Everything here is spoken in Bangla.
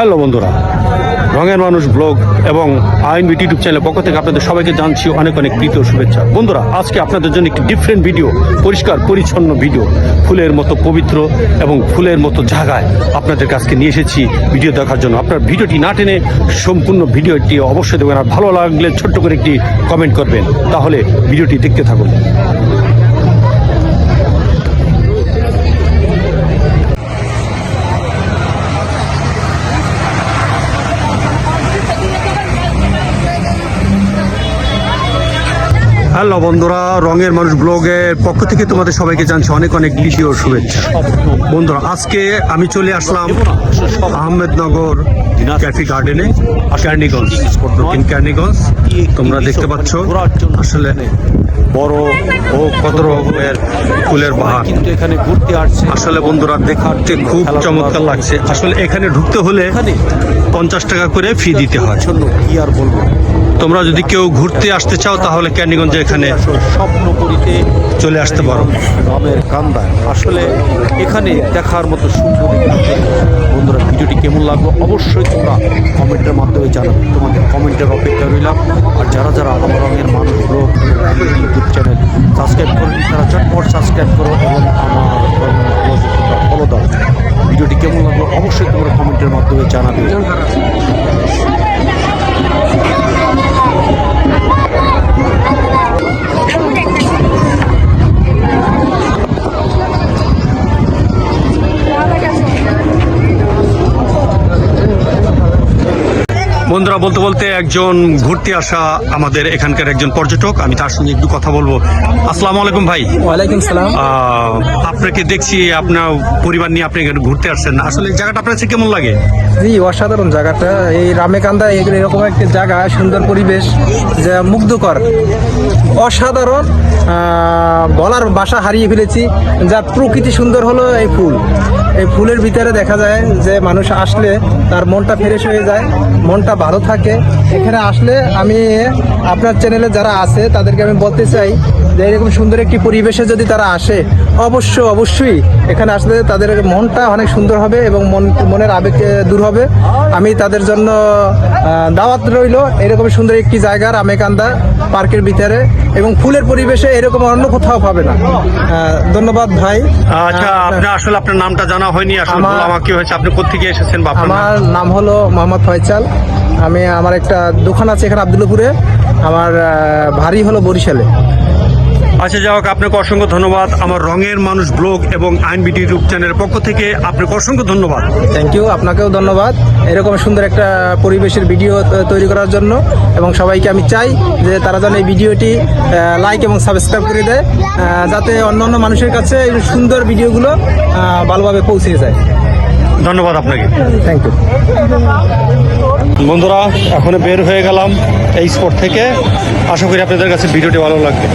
হ্যালো বন্ধুরা, রঙের মানুষ ব্লগ এবং আইন বিটি ইউটিউব চ্যানেলের পক্ষ থেকে আপনাদের সবাইকে জানছি অনেক অনেক প্রীতি ও শুভেচ্ছা। বন্ধুরা, আজকে আপনাদের জন্য একটি ডিফারেন্ট ভিডিও পরিষ্কার পরিচ্ছন্ন ভিডিও ফুলের মতো পবিত্র এবং ফুলের মতো জায়গায় আপনাদের কাছকে নিয়ে এসেছি ভিডিও দেখার জন্য। আপনার ভিডিওটি না টেনে সম্পূর্ণ ভিডিওটি অবশ্যই দেবেন আর ভালো লাগলে ছোট্ট করে একটি কমেন্ট করবেন। তাহলে ভিডিওটি দেখতে থাকুন। হ্যালো বন্ধুরা রঙের মানুষ ব্লগের পক্ষ থেকে তোমাদের সবাইকে জানছি অনেক অনেক দ্বিতীয় শুভেচ্ছা। বন্ধুরা আজকে আমি চলে আসলাম আহমেদনগর ক্যাফি গার্ডেনে ক্যার্নিগঞ্জ দক্ষিণ ক্যার্নিগঞ্জ তোমরা দেখতে পাচ্ছ আসলে বড় ও কত রকমের ফুলের বাহার। কিন্তু এখানে ঘুরতে আসছে। আসলে বন্ধুরা দেখতে খুব চমৎকার লাগছে। আসলে এখানে ঢুকতে হলে এখানে পঞ্চাশ টাকা করে ফি দিতে হয়। কি আর বলব? তোমরা যদি কেউ ঘুরতে আসতে চাও তাহলে ক্যানিগঞ্জে এখানে আসলে স্বপ্ন করিতে চলে আসতে পারো। রমের কান্দায়। আসলে এখানে দেখার মতো সুন্দর বন্ধুরা ভিডিওটি কেমন লাগল? অবশ্যই তোমরা কমেন্টের মাধ্যমে জানাবে। তোমাদের কমেন্টের অপেক্ষা রইলাম। আর যারা যারা আমার রঙের মানুষ ব্লগ ইউটিউব চ্যানেল সাবস্ক্রাইব করে তারা চটপট সাবস্ক্রাইব করো এবং আমার বন্ধুরা বলতে বলতে একজন ঘুরতে আসা আমাদের এখানকার একজন পর্যটক। আমি তার সঙ্গে একটু কথা বলব। আসসালামু আলাইকুম ভাই। ওয়ালাইকুম সালাম। আপনাকে দেখছি আপনার পরিবার নিয়ে আপনি এখানে ঘুরতে আসছেন। আসলে জায়গাটা আপনার কাছে কেমন লাগে? জি অসাধারণ জায়গাটা। এই রামেকান্দা এরকম একটা জায়গা সুন্দর পরিবেশ যা মুগ্ধকর। অসাধারণ বলার বাসা হারিয়ে ফেলেছি যা প্রকৃতি সুন্দর হলো এই ফুল। এই ফুলের ভিতরে দেখা যায় যে মানুষ আসলে তার মনটা ফ্রেশ হয়ে যায় মনটা ভালো থাকে। এখানে আসলে আমি আপনার চ্যানেলে যারা আছে তাদেরকে আমি বলতে চাই যে এরকম সুন্দর একটি পরিবেশে যদি তারা আসে অবশ্য অবশ্যই এখানে আসলে তাদের মনটা অনেক সুন্দর হবে এবং মন মনের আবেগ দূর হবে। আমি তাদের জন্য দাওয়াত রইল এরকম সুন্দর একটি জায়গা রামেকান্দা পার্কের ভিতরে এবং ফুলের পরিবেশে এরকম অন্য কোথাও পাবে না। ধন্যবাদ ভাই। আচ্ছা আপনার আসলে আপনার নামটা জানা হয়নি আসলে আমার- কি হয়েছে? আপনি কোথেকে এসেছেন? আমার নাম হলো মোহাম্মদ ফয়সাল। আমি আমার একটা দোকান আছে এখানে আবদুল্লাপুরে। আমার ভারী হলো বরিশালে। আচ্ছা যাই হোক আপনাকে অসংখ্য ধন্যবাদ। আমার রঙের মানুষ ব্লগ এবং আইন বিটি ইউটিউব চ্যানেলের পক্ষ থেকে আপনাকে অসংখ্য ধন্যবাদ। থ্যাংক ইউ আপনাকেও ধন্যবাদ। এরকম সুন্দর একটা পরিবেশের ভিডিও তৈরি করার জন্য। এবং সবাইকে আমি চাই যে তারা যেন এই ভিডিওটি লাইক এবং সাবস্ক্রাইব করে দেয় যাতে অন্য অন্য মানুষের কাছে এই সুন্দর ভিডিওগুলো ভালোভাবে পৌঁছে যায়। ধন্যবাদ আপনাকে। থ্যাংক ইউ বন্ধুরা, এখন বের হয়ে গেলাম এই স্পট থেকে। আশা করি আপনাদের কাছে ভিডিওটি ভালো লাগবে।